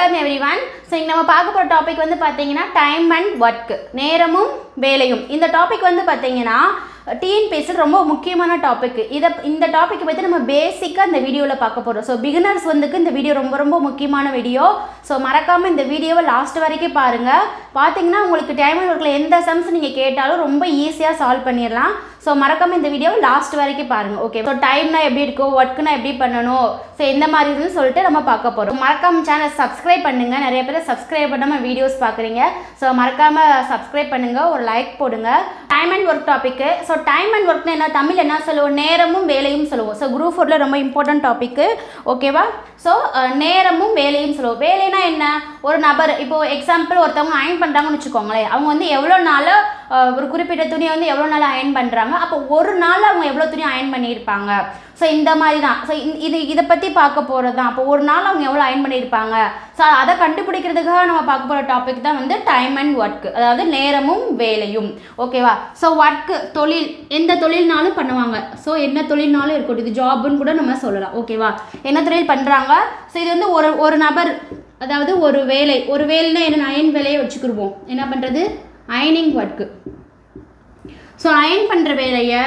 Welcome every one so இங்கே நம்ம பார்க்க போகிற டாபிக் வந்து பார்த்தீங்கன்னா டைம் அண்ட் ஒர்க் நேரமும் வேலையும். இந்த டாபிக் வந்து பார்த்தீங்கன்னா டிஎன்பிஎஸ்சில் ரொம்ப முக்கியமான டாபிக் இதை இந்த டாப்பிக்கை பற்றி நம்ம பேசிக்காக இந்த வீடியோவில் பார்க்க போகிறோம் ஸோ பிகினர்ஸ் வந்துக்கு இந்த வீடியோ ரொம்ப ரொம்ப முக்கியமான வீடியோ ஸோ மறக்காமல் இந்த வீடியோவை லாஸ்ட் வரைக்கும் பாருங்கள் பார்த்தீங்கன்னா உங்களுக்கு டைம் அண்ட் ஒர்க்கில் எந்த சம்ஸ் நீங்கள் கேட்டாலும் ரொம்ப ஈஸியாக சால்வ் பண்ணிடலாம். ஸோ மறக்காமல் இந்த வீடியோ லாஸ்ட் வரைக்கும் பாருங்கள் ஓகே ஸோ டைம்னா எப்படி இருக்கும் ஒர்க்குனா எப்படி பண்ணணும்? ஸோ எந்த மாதிரி இருக்குன்னு சொல்லிட்டு நம்ம பார்க்க போகிறோம் மறக்காம சேனல் சப்ஸ்கிரைப் பண்ணுங்கள் நிறைய பேர் சப்ஸ்கிரைப் பண்ணாமல் வீடியோஸ் பார்க்குறீங்க. ஸோ மறக்காமல் சப்ஸ்கிரைப் பண்ணுங்கள் ஒரு லைக் போடுங்க. Time and work topic so time and ஒர்க்னா என்ன? தமிழ் என்ன சொல்லுவோம்? நேரமும் வேலையும் சொல்லுவோம். ஸோ குரூப் ஃபோரில் ரொம்ப இம்பார்ட்டன்ட் டாப்பிக்கு ஓகேவா ஸோ நேரமும் வேலையும் சொல்லுவோம். வேலைனா என்ன? ஒரு நபர் இப்போ எக்ஸாம்பிள் ஒருத்தவங்க அயன் பண்ணுறாங்கன்னு வச்சுக்கோங்களேன். அவங்க வந்து எவ்வளோ நாளாக ஒரு குறிப்பிட்ட துணியை வந்து எவ்வளோ நாள் அயன் பண்ணுறாங்க அப்போ ஒரு நாள் அவங்க எவ்வளோ துணி அயன் பண்ணியிருப்பாங்க? ஸோ இந்த மாதிரி தான் ஸோ இது இதை பற்றி பார்க்க போகிறது தான் அப்போ ஒரு நாள் அவங்க எவ்வளோ அயன் பண்ணியிருப்பாங்க? ஸோ அதை கண்டுபிடிக்கிறதுக்காக நம்ம பார்க்க போகிற டாபிக் தான் வந்து டைம் அண்ட் ஒர்க் அதாவது நேரமும் வேலையும். ஓகேவா ஸோ ஒர்க்கு தொழில் எந்த தொழில்னாலும் பண்ணுவாங்க. ஸோ என்ன தொழில்னாலும் இருக்கட்டும். இது ஜாப்னு கூட நம்ம சொல்லலாம். ஓகேவா என்ன தொழில் பண்ணுறாங்க ஸோ இது வந்து ஒரு ஒரு நபர் அதாவது ஒரு வேலை. ஒரு வேலைன்னா என்ன? அயன் வேலையை வச்சுக்கிடுவோம். என்ன பண்ணுறது அயனிங் ஒர்க்கு ஸோ அயன் பண்ணுற வேலையை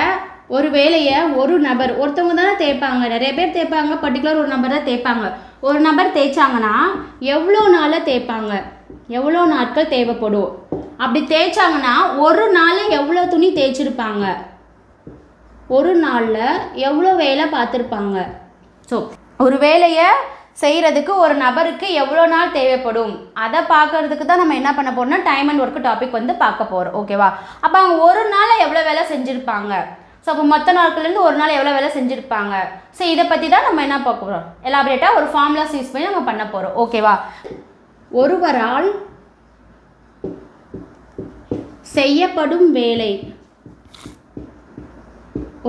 ஒரு வேலையை ஒரு நபர் ஒருத்தவங்க தானே தேய்ப்பாங்க. நிறைய பேர் தேய்ப்பாங்க பர்டிகுலர் ஒரு நபர் தான் தேய்ப்பாங்க. ஒரு நபர் தேய்ச்சாங்கன்னா எவ்வளோ நாளில் தேய்ப்பாங்க? எவ்வளோ நாட்கள் தேவைப்படும்? அப்படி தேய்ச்சாங்கன்னா ஒரு நாளில் எவ்வளோ துணி தேய்ச்சிருப்பாங்க? ஒரு நாளில் எவ்வளோ வேலை பார்த்துருப்பாங்க? ஸோ ஒரு வேலையை செய்கிறதுக்கு ஒரு நபருக்கு எவ்வளோ நாள் தேவைப்படும்? அதை பார்க்கறதுக்கு தான் நம்ம என்ன பண்ண போகிறோம்னா டைம் அண்ட் ஒர்க் டாபிக் வந்து பார்க்க போகிறோம் ஓகேவா அப்போ அவங்க ஒரு நாளில் எவ்வளோ வேலை செஞ்சுருப்பாங்க? ஸோ அப்போ மொத்த நாட்கள்லேருந்து ஒரு நாள் எவ்வளோ வேலை செஞ்சுருப்பாங்க? ஸோ இதை பற்றி தான் நம்ம என்ன பார்க்க போகிறோம் எலாபரேட்டாக ஒரு ஃபார்முலாஸ் யூஸ் பண்ணி நம்ம பண்ண போகிறோம் ஓகேவா ஒருவரால் செய்யப்படும் வேலை.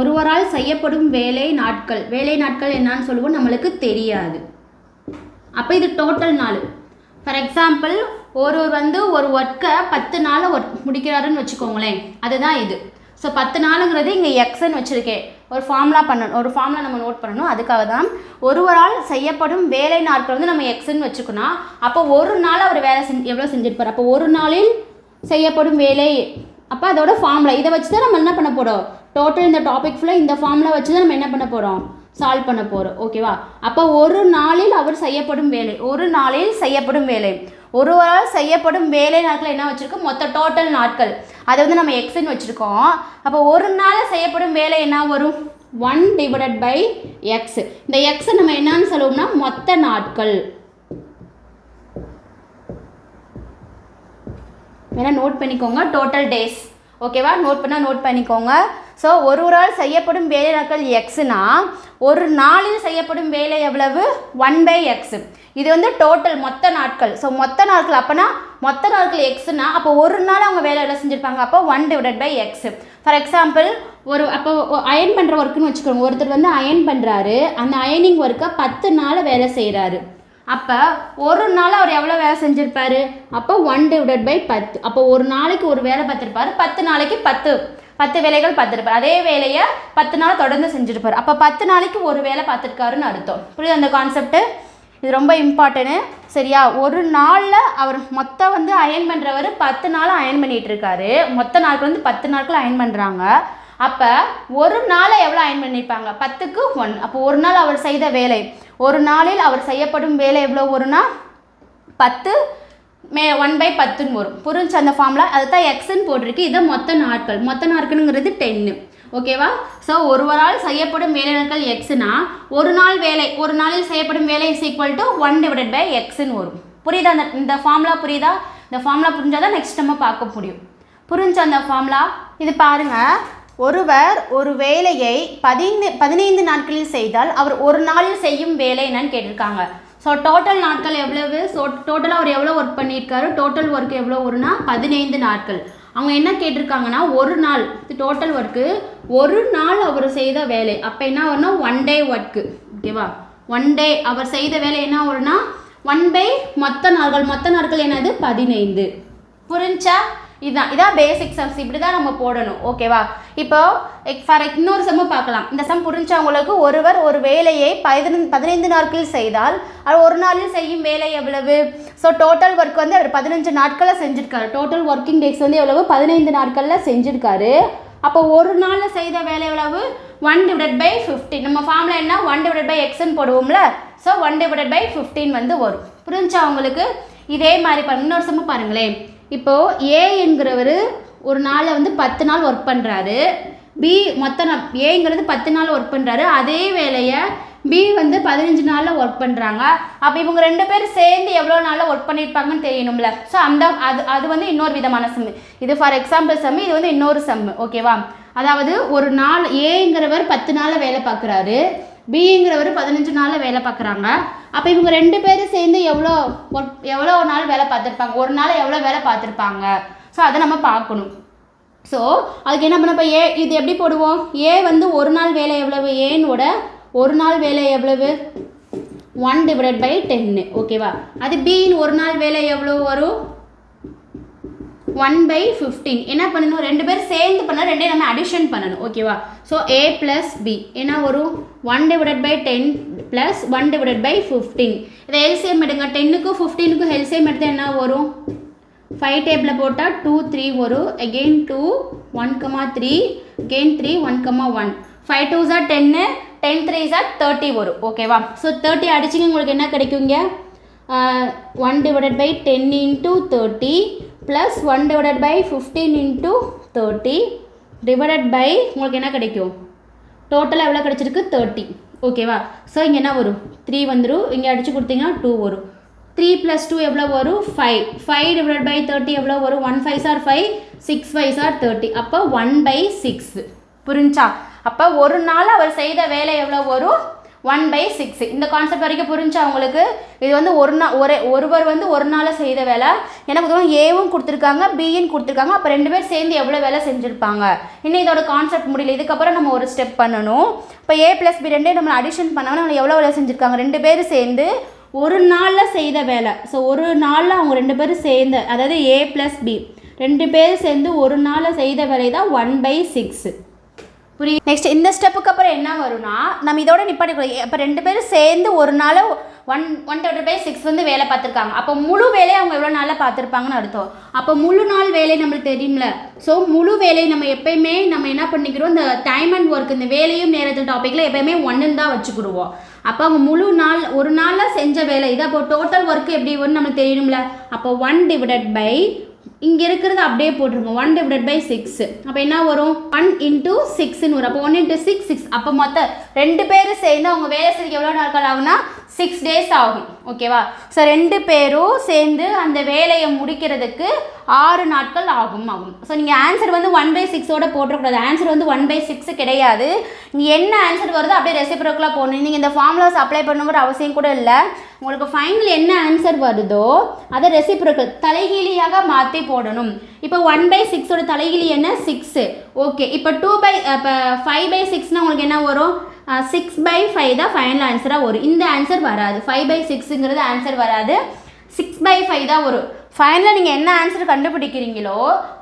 ஒருவரால் செய்யப்படும் வேலை நாட்கள். வேலை நாட்கள் என்னான்னு சொல்லுவோம் நம்மளுக்கு தெரியாது. அப்போ இது டோட்டல் நாள் ஃபார் எக்ஸாம்பிள் ஒருவர் வந்து ஒரு ஒர்க்கை பத்து நாள் ஒர்க் முடிக்கிறாருன்னு வச்சுக்கோங்களேன். அதுதான் இது. ஸோ பத்து நாளுங்கிறது இங்கே எக்ஸ்ன்னு வச்சுருக்கேன். ஒரு ஃபார்முலா பண்ணணும் ஒரு ஃபார்முலா நம்ம நோட் பண்ணணும். அதுக்காக தான் ஒருவரால் செய்யப்படும் வேலை நாட்கள் வந்து நம்ம எக்ஸ்ன்னு வச்சுக்கணும் அப்போ ஒரு நாள் அவர் வேலை செஞ்சு எவ்வளோ செஞ்சிருப்பார்? அப்போ ஒரு நாளில் செய்யப்படும் வேலை. அப்போ அதோட ஃபார்முலா இதை வச்சு தான் நம்ம என்ன பண்ண போகிறோம் டோட்டல் இந்த டாபிக் ஃபுல்லாக இந்த ஃபார்முலா வச்சு தான் நம்ம என்ன பண்ண போகிறோம் சால்வ் பண்ண போகிறோம் ஓகேவா அப்போ ஒரு நாளில் அவர் செய்யப்படும் வேலை. ஒரு நாளில் செய்யப்படும் வேலை. ஒருவரால் செய்யப்படும் வேலை நாட்கள் என்ன வச்சுருக்கோம்? மொத்த டோட்டல் நாட்கள். அதை வந்து நம்ம எக்ஸ்ன்னு வச்சுருக்கோம். அப்போ ஒரு நாள் செய்யப்படும் வேலை என்ன வரும்? ஒன் டிவைடட் பை எக்ஸ் இந்த எக்ஸ் நம்ம என்னன்னு சொல்லுவோம்னா மொத்த நாட்கள். வேணா நோட் பண்ணிக்கோங்க. டோட்டல் டேஸ் ஓகேவா? நோட் பண்ணால் நோட் பண்ணிக்கோங்க. ஸோ ஒரு ஒரு ஆள் செய்யப்படும் வேலை நாட்கள் எக்ஸுனா ஒரு நாளில் செய்யப்படும் வேலை எவ்வளவு? ஒன் பை எக்ஸ் இது வந்து டோட்டல் மொத்த நாட்கள். ஸோ மொத்த நாட்கள் அப்போனா மொத்த நாட்கள் எக்ஸ்னா அப்போ ஒரு நாள் அவங்க வேலை எல்லாம் செஞ்சுருப்பாங்க. அப்போ one divide by x for example ஒரு அப்போ அயன் பண்ணுற ஒர்க்குன்னு வச்சுக்கோங்க. ஒருத்தர் வந்து அயன் பண்ணுறாரு அந்த அயனிங் ஒர்க்கை பத்து நாள் வேலை செய்கிறாரு அப்போ ஒரு நாள் அவர் எவ்வளோ வேலை செஞ்சுருப்பாரு? அப்போ ஒன் டிவைடட் பை பத்து. அப்போ ஒரு நாளைக்கு ஒரு வேலை பார்த்துருப்பாரு. பத்து நாளைக்கு பத்து. பத்து வேலைகள் பார்த்துருப்பார். அதே வேலையை பத்து நாள் தொடர்ந்து செஞ்சுருப்பார். அப்போ பத்து நாளைக்கு ஒரு வேலை பார்த்துருக்காருன்னு அர்த்தம். புரியுது அந்த கான்செப்ட்டு இது ரொம்ப இம்பார்ட்டனு சரியா? ஒரு நாளில் அவர் மொத்தம் வந்து அயன் பண்ணுறவர் பத்து நாள் அயன் பண்ணிகிட்டு இருக்காரு. மொத்த நாட்கள் வந்து பத்து நாட்கள் அயன் பண்ணுறாங்க அப்போ ஒரு நாளை எவ்வளோ அயன் பண்ணியிருப்பாங்க பத்துக்கு ஒன் அப்போ ஒரு நாள் அவர் செய்த வேலை. ஒரு நாளில் அவர் செய்யப்படும் வேலை எவ்வளோ வரும்னா பத்து. மே ஒன் பை பத்துன்னு வரும். புரிஞ்சு அந்த ஃபார்மில் அதுதான் எக்ஸ்ன்னு போட்டிருக்கு. இது மொத்த நாட்கள். மொத்த நாட்களுங்கிறது டென்னு ஓகேவா ஸோ ஒருவரால் செய்யப்படும் வேலை நாட்கள் எக்ஸ்னா ஒரு நாள் வேலை ஒரு நாளில் செய்யப்படும் வேலை is equal to one divided by எக்ஸ்ன்னு வரும். புரியுதா? அந்த இந்த ஃபார்முலா புரியுதா? இந்த ஃபார்முலா புரிஞ்சால் தான் நெக்ஸ்ட் நம்ம பார்க்க முடியும். புரிஞ்ச அந்த ஃபார்முலா இது பாருங்கள் ஒருவர் ஒரு வேலையை பதினைந்து பதினைந்து நாட்களில் செய்தால் அவர் ஒரு நாளில் செய்யும் வேலை என்னன்னு கேட்டிருக்காங்க. ஸோ டோட்டல் நாட்கள் எவ்வளவு? ஸோ டோட்டலாக அவர் எவ்வளோ ஒர்க் பண்ணியிருக்காரு? டோட்டல் ஒர்க் எவ்வளோ வரும்னா பதினைந்து நாட்கள். அவங்க என்ன கேட்டிருக்காங்கன்னா ஒரு நாள். டோட்டல் ஒர்க்கு ஒரு நாள் அவர் செய்த வேலை. அப்போ என்ன வரும்னா ஒன் டே ஒர்க்கு ஓகேவா ஒன் டே அவர் செய்த வேலை என்ன வரும்னா ஒன் பை மொத்த நாட்கள் மொத்த நாட்கள் என்னது? பதினைந்து. புரிஞ்சா? இதுதான். இதான் பேசிக் சம்ஸ் இப்படி தான் நம்ம போடணும். ஓகேவா இப்போ ஃபார் இன்னொரு சம்மு பார்க்கலாம். இந்த சம் புரிஞ்சவங்களுக்கு ஒருவர் ஒரு வேலையை பதினைந்து பதினைந்து நாட்களில் செய்தால் அது ஒரு நாளில் செய்யும் வேலை எவ்வளவு? ஸோ டோட்டல் ஒர்க் வந்து அவர் பதினஞ்சு நாட்களில் செஞ்சுருக்காரு. டோட்டல் ஒர்க்கிங் டேஸ் வந்து எவ்வளவு? பதினைந்து நாட்களில் செஞ்சுருக்காரு. அப்போ ஒரு நாளில் செய்த வேலை எவ்வளவு? ஒன் டிவைட் பை ஃபிஃப்டீன் நம்ம ஃபார்மில் என்ன? ஒன் டிவைட் பை எக்ஸ்ன்னு போடுவோம்ல. So one divide by fifteen வந்து வரும். புரிஞ்சவங்களுக்கு இதே மாதிரி பாருங்க இன்னொரு சம பாருங்களேன். இப்போது ஏ என்கிறவர் ஒரு நாளில் வந்து பத்து நாள் ஒர்க் பண்ணுறாரு பி மொத்த ஏங்கிறது பத்து நாள் ஒர்க் பண்ணுறாரு அதே வேலையை பி வந்து பதினஞ்சு நாளில் ஒர்க் பண்ணுறாங்க அப்போ இவங்க ரெண்டு பேரும் சேர்ந்து எவ்வளோ நாளில் ஒர்க் பண்ணியிருப்பாங்கன்னு தெரியணும்ல. ஸோ அந்த அது அது வந்து இன்னொரு விதமான செம்மு இது ஃபார் எக்ஸாம்பிள் சம்மு இது வந்து இன்னொரு செம்மு ஓகேவா அதாவது ஒரு நாள் ஏங்கிறவர் பத்து நாளில் வேலை பார்க்குறாரு. பிஇங்கிறவர் பதினஞ்சு நாளில் வேலை பார்க்குறாங்க. அப்போ இவங்க ரெண்டு பேரும் சேர்ந்து எவ்வளோ ஒர்க் எவ்வளோ நாள் வேலை பார்த்துருப்பாங்க? ஒரு நாள் எவ்வளோ வேலை பார்த்துருப்பாங்க? ஸோ அதை நம்ம பார்க்கணும். ஸோ அதுக்கு என்ன பண்ண இப்போ ஏ இது எப்படி போடுவோம்? ஏ வந்து ஒரு நாள் வேலை எவ்வளவு? ஏனோட ஒரு நாள் வேலை எவ்வளவு? ஒன் டிவைட் பை டென்னு ஓகேவா அது பியின் ஒரு நாள் வேலை எவ்வளோ வரும்? ஒன் பை ஃபிஃப்டீன் என்ன பண்ணணும்? ரெண்டு பேர் சேர்ந்து பண்ண ரெண்டே நம்ம அடிஷன் பண்ணணும். ஓகேவா ஸோ ஏ ப்ளஸ் பி என்ன வரும் one divided by ten plus one divided by fifteen இதை எல்சிஎம் எடுங்க. டென்னுக்கும் ஃபிஃப்டீனுக்கும் எல்சிஎம் எடுத்தால் என்ன வரும்? ஃபைவ் டேபிளில் போட்டால் டூ த்ரீ வரும். Again two one comma three again three one comma one five two jar டென்னு டென் த்ரீ ஜார் தேர்ட்டி வரும். ஓகேவா ஸோ தேர்ட்டி அடிச்சிங்க. உங்களுக்கு என்ன கிடைக்குங்க? One divided by ten into thirty plus one divided by fifteen into thirty divided by உங்களுக்கு என்ன கிடைக்கும்? டோட்டலாக எவ்வளோ கிடச்சிருக்கு? தேர்ட்டி ஓகேவா ஸோ இங்கே என்ன வரும்? த்ரீ வந்துடும் இங்கே அடித்து கொடுத்தீங்கன்னா டூ வரும். த்ரீ ப்ளஸ் டூ எவ்வளோ வரும்? Five five divide by thirty எவ்வளோ வரும்? One five sir five six five sir thirty அப்போ ஒன் பை சிக்ஸ் புரிஞ்சா? அப்போ ஒரு நாள் அவர் செய்த வேலை எவ்வளோ வரும்? ஒன் பை சிக்ஸ் இந்த கான்செப்ட் வரைக்கும் புரிஞ்சா உங்களுக்கு இது வந்து ஒரு நாள் ஒரே ஒருவர் வந்து ஒரு நாளில் செய்த வேலை. எனக்கு தோணும் ஏவும் கொடுத்துருக்காங்க பியும் கொடுத்துருக்காங்க. அப்போ ரெண்டு பேர் சேர்ந்து எவ்வளோ வேலை செஞ்சுருப்பாங்க. இன்னும் இதோட கான்செப்ட் முடியல. இதுக்கப்புறம் நம்ம ஒரு ஸ்டெப் பண்ணணும். இப்போ ஏ ப்ளஸ் பி ரெண்டே நம்ம அடிஷன் பண்ணாமல் நம்ம எவ்வளோ வேலை செஞ்சுருக்காங்க? ரெண்டு பேர் சேர்ந்து ஒரு நாளில் செய்த வேலை. ஸோ ஒரு நாளில் அவங்க ரெண்டு பேரும் சேர்ந்து அதாவது ஏ ப்ளஸ் பி ரெண்டு பேர் சேர்ந்து ஒரு நாளில் செய்த வேலை தான் ஒன் பை சிக்ஸ் புரிய நெக்ஸ்ட் இந்த ஸ்டெப்புக்கு அப்புறம் என்ன வரும்னா நம்ம இதோட நிப்பாட்டிக்கூடாது இப்போ ரெண்டு பேரும் சேர்ந்து ஒரு நாள் one one twenty by six வந்து வேலை பார்த்துருக்காங்க. அப்போ முழு வேலையை அவங்க எவ்வளோ நாளில் பார்த்துருப்பாங்கன்னு அர்த்தம். அப்போ முழு நாள் வேலை நம்மளுக்கு தெரியும்ல? ஸோ முழு வேலையை நம்ம எப்பயுமே நம்ம என்ன பண்ணிக்கிறோம் இந்த டைம் அண்ட் ஒர்க் இந்த வேலையும் நேரத்தில் டாப்பிக்கில் எப்பயுமே ஒன்றுன்னு தான் வச்சுக்கிடுவோம். அப்போ அவங்க முழு நாள் ஒரு நாளில் செஞ்ச வேலை இது அப்போ டோட்டல் ஒர்க் எப்படி வரும்னு நம்மளுக்கு தெரியணும்ல அப்போ ஒன் டிவைடட் பை இங்கே இருக்கிறது அப்படியே போட்டிருக்கோம் ஒன் டிவைட் பை சிக்ஸ் அப்போ என்ன வரும்? ஒன் இன்ட்டு சிக்ஸ்னு வரும். அப்போ ஒன் இன்ட்டு சிக்ஸ் சிக்ஸ் அப்போ மொத்தம் ரெண்டு பேரும் சேர்ந்து அவங்க வேலை செய்ய எவ்வளோ நாட்கள் ஆகுனா சிக்ஸ் டேஸ் ஆகும் ஓகேவா ஸோ ரெண்டு பேரும் சேர்ந்து அந்த வேலையை முடிக்கிறதுக்கு ஆறு நாட்கள் ஆகும் ஆகும். ஸோ நீங்கள் ஆன்சர் வந்து ஒன் பை சிக்ஸோட போட்டக்கூடாது ஆன்சர் வந்து ஒன் பை சிக்ஸ் கிடையாது. நீங்கள் என்ன ஆன்சர் வருதோ அப்படியே ரெசிப்ரோக்கலாக போடணும். நீங்கள் இந்த ஃபார்முலாஸ் அப்ளை பண்ணுங்கிற அவசியம் கூட இல்லை. உங்களுக்கு ஃபைனல் என்ன ஆன்சர் வருதோ அதை ரெசிப்ரோக்கல் தலைகீழியாக மாற்றி போடணும். இப்போ ஒன் பை சிக்ஸோட தலைகீழி என்ன? சிக்ஸு ஓகே இப்போ டூ பை இப்போ ஃபைவ் பை சிக்ஸ்னால் உங்களுக்கு என்ன வரும்? சிக்ஸ் பை ஃபைவ் தான் ஃபைனல் ஆன்சராக வரும். இந்த ஆன்சர் வராது. ஃபைவ் பை சிக்ஸுங்கிறது ஆன்சர் வராது. சிக்ஸ் பை ஃபைவ் தான் வரும். ஃபைனலாக நீங்கள் என்ன ஆன்சர் கண்டுபிடிக்கிறீங்களோ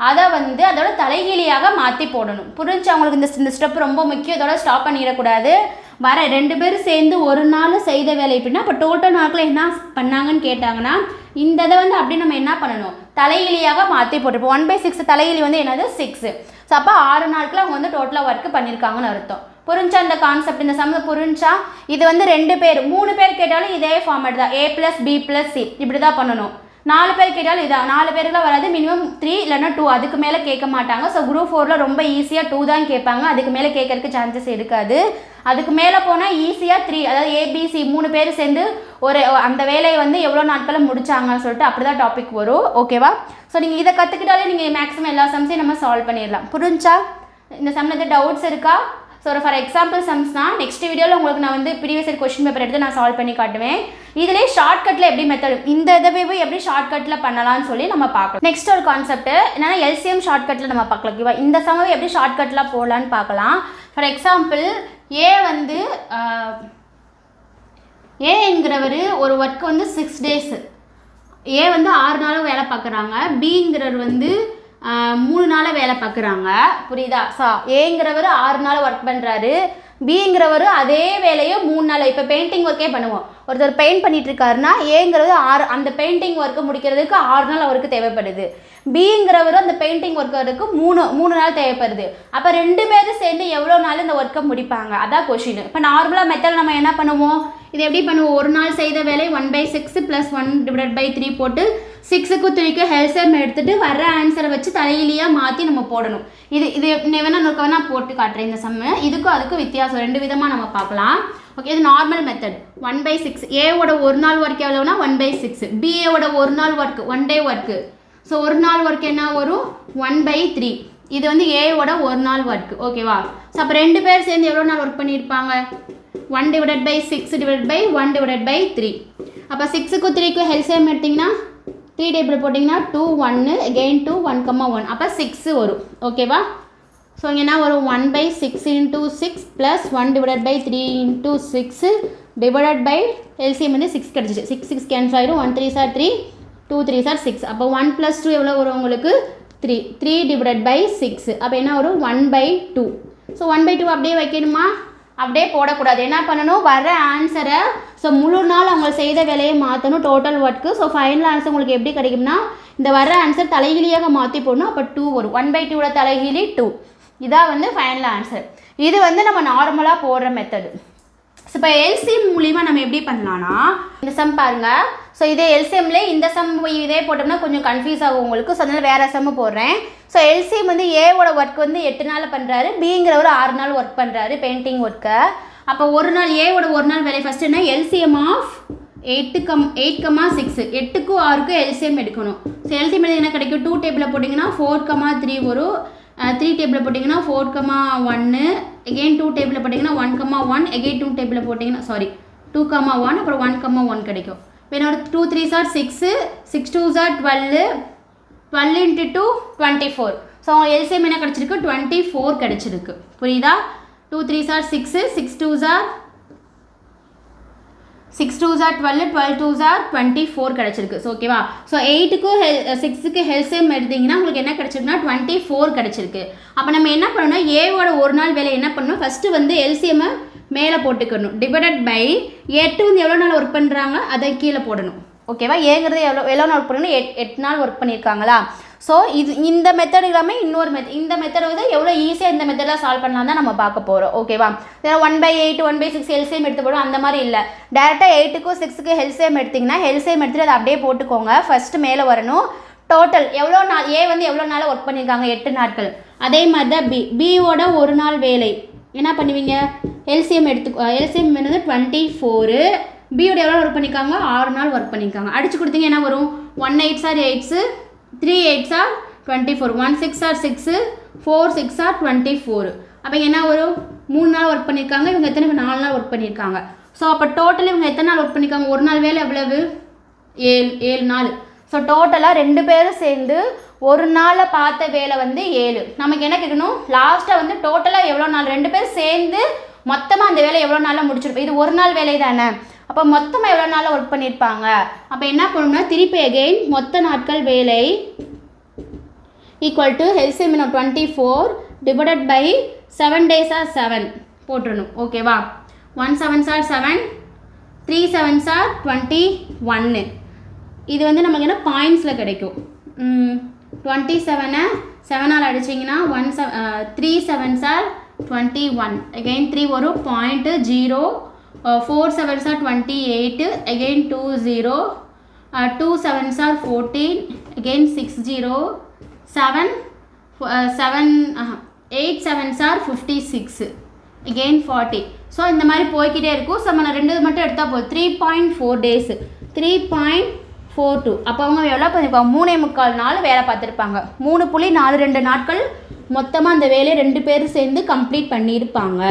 அதை வந்து அதோட தலைகீழியாக மாற்றி போடணும். புரிஞ்சு அவங்களுக்கு இந்த இந்த ஸ்டெப் ரொம்ப முக்கியம். இதோட ஸ்டாப் பண்ணிடக்கூடாது. வர ரெண்டு பேரும் சேர்ந்து ஒரு நாள் செய்த வேலை எப்படின்னா இப்போ டோட்டல் நாட்களில் என்ன பண்ணாங்கன்னு கேட்டாங்கன்னா இந்த இதை வந்து அப்படி நம்ம என்ன பண்ணணும்? தலைகிலியாக மாற்றி போட்டுருப்போம் ஒன் பை சிக்ஸ் தலையிலி வந்து என்னது? சிக்ஸு ஸோ அப்போ ஆறு நாட்கள் அவங்க வந்து டோட்டலாக ஒர்க் பண்ணியிருக்காங்கன்னு அர்த்தம். புரிஞ்சா இந்த கான்செப்ட் இந்த சம்ம புரிஞ்சா இது வந்து ரெண்டு பேர் மூணு பேர் கேட்டாலும் இதே ஃபார்மேட் தான். A plus B plus C இப்படி தான் பண்ணணும். நாலு பேர் கேட்டாலும் இதான். நாலு பேருக்குலாம் வராது. மினிமம் த்ரீ இல்லைன்னா டூ அதுக்கு மேலே கேட்க மாட்டாங்க. ஸோ குரூப் ஃபோரில் ரொம்ப ஈஸியாக டூ தான் கேட்பாங்க. அதுக்கு மேலே கேட்கறதுக்கு சான்சஸ் இருக்காது. அதுக்கு மேலே போனால் ஈஸியாக த்ரீ அதாவது ஏபிசி மூணு பேர் சேர்ந்து ஒரு அந்த வேலையை வந்து எவ்வளோ நாட்களில் முடிச்சாங்கன்னு சொல்லிட்டு அப்படி தான் டாபிக் வரும் ஓகேவா ஸோ நீங்கள் இதை கற்றுக்கிட்டாலே நீங்கள் மேக்ஸிமம் எல்லா சம்ஸையும் நம்ம சால்வ் பண்ணிடலாம். புரிஞ்சா? இந்த சம்மில் டவுட்ஸ் இருக்கா? ஸோ ஒரு ஃபார் எக்ஸாம்பிள் சம்ஸ்னா நெக்ஸ்ட் வீடியோவில் உங்களுக்கு நான் வந்து ப்ரீவியஸ் இயர் கொஷின் பேப்பர் எடுத்து நான் சால்வ் பண்ணி காட்டுவேன். இதிலே ஷார்ட்கட்டில் எப்படி மெத்தட் இந்த இதவே போய் எப்படி ஷார்ட்கட்டில் பண்ணலாம்னு சொல்லி நம்ம பார்க்கலாம். நெக்ஸ்ட் ஒரு கான்செப்ட் என்னன்னா எல்சிஎம் ஷார்ட்கட்டில் நம்ம பார்க்கலாம். ஓகேவா இந்த சமவை எப்படி ஷார்ட்கட்டில் போடலான்னு பார்க்கலாம். ஃபார் எக்ஸாம்பிள் ஏ வந்து ஏ என்கிறவர் ஒரு ஒர்க் வந்து சிக்ஸ் டேஸு ஏ வந்து ஆறு நாளும் வேலை பார்க்குறாங்க. பிங்கிறவர் வந்து மூணு நாளாக வேலை பார்க்குறாங்க புரியுதா? சா ஏங்கிறவர் ஆறு நாள் ஒர்க் பண்ணுறாரு பிங்கிறவர் அதே வேலையை மூணு நாள் இப்போ பெயிண்டிங் ஒர்க்கே பண்ணுவோம். ஒருத்தர் பெயிண்ட் பண்ணிட்டு இருக்காருன்னா ஏங்கிறது ஆறு அந்த பெயிண்டிங் ஒர்க்கை முடிக்கிறதுக்கு ஆறு நாள் அவருக்கு தேவைப்படுது. பிங்கிறவர் அந்த பெயிண்டிங் ஒர்க்கருக்கு மூணு மூணு நாள் தேவைப்படுது. அப்போ ரெண்டு பேரும் சேர்ந்து எவ்வளோ நாள் இந்த ஒர்க்கை முடிப்பாங்க? அதான் கொஷின் இப்போ நார்மலாக மெத்தட் நம்ம என்ன பண்ணுவோம்? இது எப்படி பண்ணுவோம்? ஒரு நாள் செய்த வேலை one by six plus one divide by three போட்டு சிக்ஸுக்கு த்ரீக்கு ஹெல்சம் எடுத்துட்டு வர ஆன்சரை வச்சு தலையிலேயே மாற்றி நம்ம போடணும். இது இது வேணா நோக்க வேணா போட்டு காட்டுறேன் இந்த சம்மு இதுக்கும் அதுக்கும் வித்தியாசம். ரெண்டு விதமாக நம்ம பார்க்கலாம். ஓகே இது normal method one by six ஏவோட ஒரு நாள் ஒர்க் எவ்வளோனா ஒன் பை சிக்ஸ் பிஏவோட ஒரு நாள் work one day work so ஒரு நாள் ஒர்க் என்ன வரும்? ஒன் பை த்ரீ இது வந்து ஏவோட ஒரு நாள் ஒர்க் ஓகேவா ஸோ அப்போ ரெண்டு பேர் சேர்ந்து எவ்வளோ நாள் ஒர்க் பண்ணியிருப்பாங்க? One divided by six divide by one divided by three அப்போ சிக்ஸுக்கும் த்ரீக்கும் ஹெல்சியம் எடுத்திங்கன்னா த்ரீ டேபிள் போட்டிங்கன்னா டூ ஒன்று again two one comma one அப்போ சிக்ஸு வரும். ஓகேவா ஸோ இங்கே என்ன வரும்? One by six into six plus one divided by three into six divided by LCM வந்து சிக்ஸ் கிடச்சிச்சு. சிக்ஸ் சிக்ஸ் கேன்சல் ஆயிடும் one three sir three two three sir six அப்போ ஒன் ப்ளஸ் டூ எவ்வளோ வரும் உங்களுக்கு? Three three divided by six அப்போ என்ன வரும்? One by two so one by two அப்படியே வைக்கணுமா? அப்படியே போடக்கூடாது. என்ன பண்ணணும்? வர ஆன்சரை ஸோ முழு நாள் அவங்க செய்த வேலையை மாற்றணும் total work so final answer உங்களுக்கு எப்படி கிடைக்கும்னா இந்த வர ஆன்சர் தலைகீழியாக மாற்றி போடணும். அப்போ டூ வரும். ஒன் பை டூவோட தலைகீழி டூ இதான் வந்து ஃபைனல் ஆன்சர் இது வந்து நம்ம நார்மலாக போடுற மெத்தடு ஸோ இப்போ எல்சிஎம் மூலிமா நம்ம எப்படி பண்ணலாம்னா இந்த சம் பாருங்கள் ஸோ இதே எல்சிஎம்லேயே இந்த சம் இதே போட்டோம்னா கொஞ்சம் கன்ஃபியூஸ் ஆகும் உங்களுக்கு. ஸோ அதனால் வேறு சம்மு போடுறேன். ஸோ எல்சிஎம் வந்து ஏவோட ஒர்க் வந்து எட்டு நாள் பண்ணுறாரு பிங்கிறவர் ஆறு நாள் ஒர்க் பண்ணுறாரு பெயிண்டிங் ஒர்க்கை அப்போ ஒரு நாள் ஏவோட ஒரு நாள் வேலை ஃபஸ்ட்டு என்ன? LCM of eight comma eight comma six எட்டுக்கும் ஆறுக்கும் எல்சிஎம் எடுக்கணும். ஸோ எல்சிஎம் என்ன கிடைக்கும்? டூ டேபிளில் போட்டிங்கன்னா ஃபோர் கமா த்ரீ வரும். த்ரீ டேபிளில் போட்டிங்கன்னா ஃபோர் கமா ஒன்று எகெயின் டூ டேபிளில் போட்டிங்கன்னா one comma one again two டேபிளில் போட்டிங்கன்னா சாரி டூ கமா ஒன் அப்புறம் ஒன் கமா ஒன் கிடைக்கும். இப்போ என்னோட two three sir six six two sir twelve twelve into two twenty four so LCM என்ன கிடச்சிருக்கு? டுவெண்ட்டி ஃபோர் கிடச்சிருக்கு. புரியுதா? Two three sir six six two sir six two ஜார் twelve twelve two are twenty four கிடச்சிருக்கு so ஓகேவா so எயிட்டுக்கும் ஹெல் சிக்ஸுக்கு ஹெல்சேம் எடுத்தீங்கன்னா உங்களுக்கு என்ன கிடச்சிருக்குன்னா டுவெண்ட்டி ஃபோர் கிடச்சிருக்கு. அப்போ நம்ம என்ன பண்ணணும்னா ஏவோட ஒரு நாள் வேலை என்ன பண்ணணும்? ஃபஸ்ட்டு வந்து எல்சிஎம்மை மேலே போட்டுக்கணும். டிவைடட் பை எட்டு வந்து எவ்வளோ நாள் ஒர்க் பண்ணுறாங்க அதை கீழே போடணும். ஓகேவா? ஏங்கிறது எவ்வளோ எவ்வளோ நாள் ஒர்க் பண்ணணும்? எட் எட்டு நாள் ஒர்க் பண்ணியிருக்காங்களா ஸோ இது இந்த மெத்தட் இல்லாமல் இன்னொரு மெத்தட் இந்த மெத்தட் வந்து எவ்வளோ ஈஸியாக இந்த மெத்தடில் சால்வ் பண்ணலாம் தான் நம்ம பார்க்க போகிறோம் ஓகேவா? One by eight one by six LCM எடுத்து போடும் அந்த மாதிரி இல்லை. டேரெக்டாக எயிட்டுக்கும் சிக்ஸுக்கு ஹெல்சியம் எடுத்திங்கன்னா ஹெல்சியம் எடுத்துகிட்டு அதை அப்படியே போட்டுக்கோங்க. ஃபஸ்ட்டு மேலே வரணும். டோட்டல் எவ்வளோ நாள் ஏ வந்து எவ்வளோ நாள் ஒர்க் பண்ணியிருக்காங்க எட்டு நாட்கள். அதே மாதிரி தான் பி பியோட ஒரு நாள் வேலை. என்ன பண்ணுவீங்க? எல்சிஎம் எடுத்து எல்சிஎம் என்னது? டுவெண்ட்டி ஃபோரு பியோட எவ்வளோ ஒர்க் பண்ணியிருக்காங்க ஆறு நாள் ஒர்க் பண்ணியிருக்காங்க அடிச்சு கொடுத்தீங்க என்ன வரும்? One eights are eights three eights are twenty four one six are six four six are twenty four அப்போ என்ன வரும்? மூணு நாள் ஒர்க் பண்ணியிருக்காங்க இவங்க எத்தனை நாலு நாள் ஒர்க் பண்ணியிருக்காங்க ஸோ அப்போ டோட்டல் இவங்க எத்தனை நாள் ஒர்க் பண்ணியிருக்காங்க ஒரு நாள் வேலை எவ்வளவு? ஏழு ஏழு நாள். ஸோ டோட்டலாக ரெண்டு பேரும் சேர்ந்து ஒரு நாளில் பார்த்த வேலை வந்து ஏழு. நமக்கு என்ன கேட்கணும்? லாஸ்ட்டாக வந்து டோட்டலாக எவ்வளோ நாள்? ரெண்டு பேரும் சேர்ந்து மொத்தமாக அந்த வேலை எவ்வளோ நாளில் முடிச்சிருப்போம். இது ஒரு நாள் வேலை தானே அப்போ மொத்தமாக எவ்வளோ நாளில் ஒர்க் பண்ணியிருப்பாங்க அப்போ என்ன பண்ணணும்னா திருப்பி அகெயின் மொத்த நாட்கள் வேலை equal to ஹெல்சிமினோ twenty four divided by seven days are seven போட்டுருணும் ஓகேவா one sevens are seven three seven sir twenty ஒன்று இது வந்து நமக்கு என்ன? பாயிண்ட்ஸில் கிடைக்கும். டுவெண்ட்டி செவனை செவனால் அடிச்சிங்கன்னா ஒன் செவ த்ரீ செவன் சார் டுவெண்ட்டி ஒன் அகெயின் த்ரீ வரும் point zero four sevens are twenty eight again two zero two sevens are fourteen again six zero seven seven eight sevens are fifty six again forty so இந்த மாதிரி போய்க்கிட்டே இருக்கும். So நம்ம ரெண்டு இது மட்டும் எடுத்தால் போதும். Three point four days three point four two அப்போ அவங்க எவ்வளோ பண்ணியிருப்பாங்க மூணே முக்கால் நாள் வேலை பார்த்துருப்பாங்க. மூணு புள்ளி நாலு ரெண்டு நாட்கள் மொத்தமாக அந்த வேலையை ரெண்டு பேரும் சேர்ந்து கம்ப்ளீட் பண்ணியிருப்பாங்க.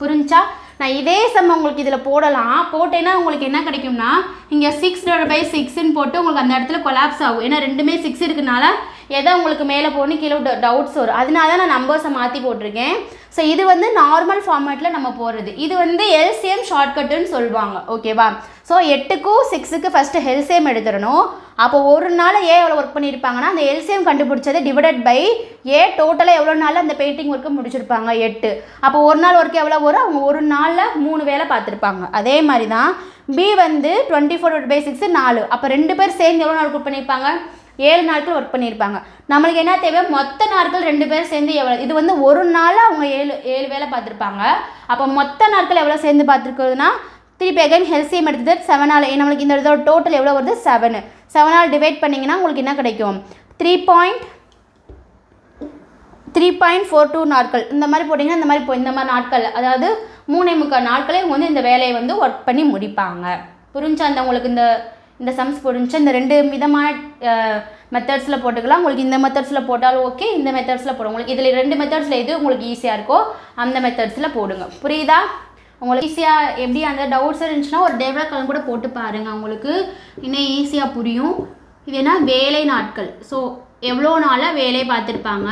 புரிஞ்சா? நான் இதே சம் உங்களுக்கு இதில் போடலாம். போட்டேன்னா உங்களுக்கு என்ன கிடைக்கும்னா இங்கே சிக்ஸ் டிவைட் பை சிக்ஸ்ன்னு போட்டு உங்களுக்கு அந்த இடத்துல கொலாப்ஸ் ஆகும். ஏன்னா ரெண்டுமே சிக்ஸ் இருக்கனால எதை உங்களுக்கு மேலே போகணும் கீழே டவுட்ஸ் வரும். அதனால தான் நான் நம்பர்ஸை மாற்றி போட்டிருக்கேன். ஸோ இது வந்து நார்மல் ஃபார்மேட்டில் நம்ம போகிறது இது வந்து எல்சிஎம் ஷார்ட்கட்டுன்னு சொல்லுவாங்க. ஓகேவா ஸோ எட்டுக்கும் சிக்ஸுக்கு ஃபஸ்ட்டு எல்சிஎம் எடுத்துடணும். அப்போ ஒரு நாள் ஏ எவ்வளோ ஒர்க் பண்ணியிருப்பாங்கன்னா அந்த எல்சிஎம் கண்டுபிடிச்சது டிவைடட் பை ஏ டோட்டலாக எவ்வளோ நாள் அந்த பெயிண்டிங் ஒர்க்கு முடிச்சிருப்பாங்க? எட்டு. அப்போ ஒரு நாள் ஒர்க் எவ்வளோ வரும்? அவங்க ஒரு நாளில் மூணு வேலை பார்த்துருப்பாங்க. அதே மாதிரி தான் பி வந்து டுவெண்ட்டி ஃபோர் பை சிக்ஸ் நாலு. அப்போ ரெண்டு பேர் சேர்ந்து எவ்வளோ நாள் ஒர்க் பண்ணியிருப்பாங்க? ஏழு நாட்கள் ஒர்க் பண்ணியிருப்பாங்க. நம்மளுக்கு என்ன தேவை? மொத்த நாட்கள் ரெண்டு பேரும் சேர்ந்து எவ்வளோ இது வந்து ஒரு நாள் அவங்க ஏழு ஏழு வேலை பார்த்துருப்பாங்க. அப்போ மொத்த நாட்கள் எவ்வளோ சேர்ந்து பார்த்துருக்குறதுனா திருப்பி அகைன் ஹெல்சியம் எடுத்தது செவனால் நம்மளுக்கு இந்த இதோட டோட்டல் எவ்வளோ வருது? செவனு செவனால் டிவைட் பண்ணிங்கன்னா உங்களுக்கு என்ன கிடைக்கும்? Three point three point four two நாட்கள். இந்த மாதிரி போட்டிங்கன்னா இந்த மாதிரி இந்த மாதிரி நாட்கள். அதாவது மூணே முக்கால் நாட்களே வந்து இந்த வேலையை வந்து ஒர்க் பண்ணி முடிப்பாங்க. புரிஞ்சு அந்த உங்களுக்கு இந்த இந்த சம்ஸ் புரிஞ்சா இந்த ரெண்டு விதமான மெத்தட்ஸில் போட்டுக்கலாம். உங்களுக்கு இந்த மெத்தட்ஸில் போட்டாலும் ஓகே இந்த மெத்தட்ஸில் போடுங்க. உங்களுக்கு இதில் ரெண்டு மெத்தட்ஸில் எது உங்களுக்கு ஈஸியாக இருக்கோ அந்த மெத்தட்ஸில் போடுங்க. புரியுதா? உங்களுக்கு ஈஸியாக எப்படி அந்த டவுட்ஸ் இருந்துச்சுன்னா ஒரு டெவலப் கலந்து கூட போட்டு பாருங்கள் உங்களுக்கு இன்னும் ஈஸியாக புரியும். இது என்ன? வேலை நாட்கள். ஸோ எவ்வளோ நாளாக வேலையை பார்த்துருப்பாங்க?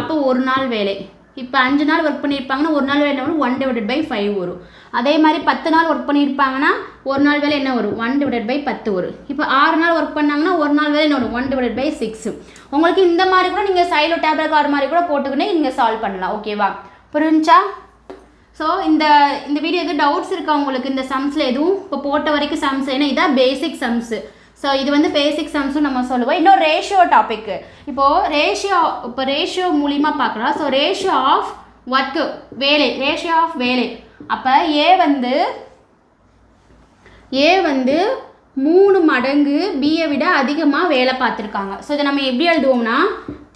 அப்போ ஒரு நாள் வேலை. இப்போ அஞ்சு நாள் ஒர்க் பண்ணியிருப்பாங்கன்னா ஒரு நாள் வேலை என்ன ஒன் டிவைடட் பை ஃபைவ் வரும். அதே மாதிரி பத்து நாள் ஒர்க் பண்ணியிருப்பாங்கன்னா ஒரு நாள் வேலை என்ன வரும்? ஒன் டிவைடட் பை பத்து வரும். இப்போ ஆறு நாள் ஒர்க் பண்ணாங்கன்னா ஒரு நாள் வேலை என்ன வரும்? ஒன் டிவைடட் பை சிக்ஸ் உங்களுக்கு இந்த மாதிரி கூட நீங்கள் சைலோ டேப்லெட் கார்டு மாதிரி கூட போட்டுக்கினே நீங்கள் சால்வ் பண்ணலாம். ஓகேவா புரிஞ்சா ஸோ இந்த இந்த வீடியோ எதுவும் டவுட்ஸ் இருக்கா உங்களுக்கு? இந்த சம்ஸில் எதுவும்? இப்போ போட்ட வரைக்கும் சம்ஸ் ஏன்னா இதான் பேசிக் சம்ஸு ஸோ இது வந்து பேசிக் சம்ஸும் நம்ம சொல்லுவோம். இன்னும் ரேஷியோ டாப்பிக்கு இப்போது ரேஷியோ இப்போ ரேஷியோ மூலிமா பார்க்கலாம். ஸோ ரேஷியோ ஆஃப் ஒர்க்கு வேலை. ரேஷியோ ஆஃப் வேலை. அப்போ ஏ வந்து ஏ வந்து மூணு மடங்கு பியை விட அதிகமாக வேலை பார்த்துருக்காங்க. ஸோ இதை நம்ம எப்படி எழுதுவோம்னா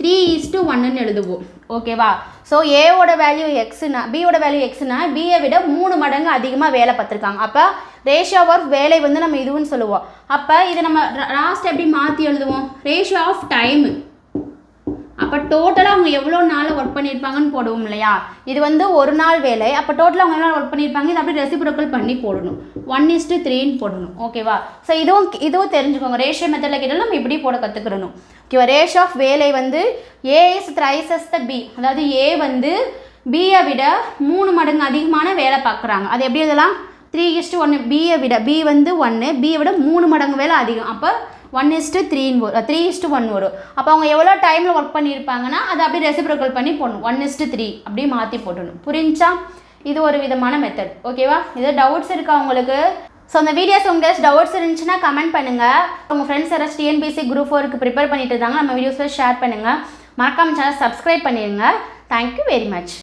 த்ரீ ஈஸ்ட்டு டு ஒன்னுன்னு எழுதுவோம். ஓகேவா ஸோ ஏவோட வேல்யூ எக்ஸுனா பியோட வேல்யூ எக்ஸுனா பியை விட மூணு மடங்கு அதிகமாக வேலை பார்த்துருக்காங்க. அப்போ ரேஷியோ ஆஃப் வேலை வந்து நம்ம இதுன்னு சொல்லுவோம். அப்போ இதை நம்ம லாஸ்ட் எப்படி மாற்றி எழுதுவோம்? ரேஷியோ ஆஃப் டைமு அப்போ டோட்டலாக அவங்க எவ்வளோ நாள் ஒர்க் பண்ணியிருப்பாங்கன்னு போடுவோம் இல்லையா? இது வந்து ஒரு நாள் வேலை. அப்போ டோட்டலாக அவங்க எவ்வளோ ஒர்க் பண்ணியிருப்பாங்க? இது அப்படியே ரெசிப்ரோக்கல் பண்ணி போடணும். ஒன் இஸ்ட்டு த்ரீன்னு போடணும். ஓகேவா ஸோ இதுவும் இதுவும் தெரிஞ்சுக்கோங்க. ரேஷியோ மெத்தடில் கேட்டாலும் நம்ம இப்படி போட கற்றுக்கிறணும் ஓகேவா ரேஷ் ஆஃப் வேலை வந்து ஏ இஸ் த்ரைசஸ் த பி அதாவது ஏ வந்து பியை விட மூணு மடங்கு அதிகமான வேலை பார்க்குறாங்க. அது எப்படி இதெல்லாம் த்ரீ இஸ்ட்டு ஒன்று பியை விட பி வந்து ஒன்று பியை விட மூணு மடங்கு வேலை அதிகம். அப்போ ஒன் இஸ்ட்டு த்ரீன்னு வரும் த்ரீ இஸ்ட்டு ஒன் வரும். அப்போ அவங்க எவ்வளோ டைமில் ஒர்க் பண்ணியிருப்பாங்கன்னா அதை அப்படியே ரெசிப்ரோக்கல் பண்ணி போடணும். ஒன் இஸ்ட்டு த்ரீ அப்படியே மாற்றி போட்டணும் புரிஞ்சா? இது ஒரு விதமான மெத்தட் ஓகேவா இது டவுட்ஸ் இருக்கா உங்களுக்கு? ஸோ அந்த வீடியோஸ் உங்களுக்கு டவுட்ஸ் இருந்துச்சுன்னா கமெண்ட் பண்ணுங்கள் உங்கள் ஃப்ரெண்ட்ஸ் யாராவது டிஎன்பிசி குரூப் ஃபோருக்கு ப்ரிப்பேர் பண்ணிட்டு இருந்தாங்க நம்ம வீடியோஸில் ஷேர் பண்ணுங்கள் மறக்காம சேனல் சப்ஸ்கிரைப் பண்ணிடுங்க தேங்க்யூ வெரி மச்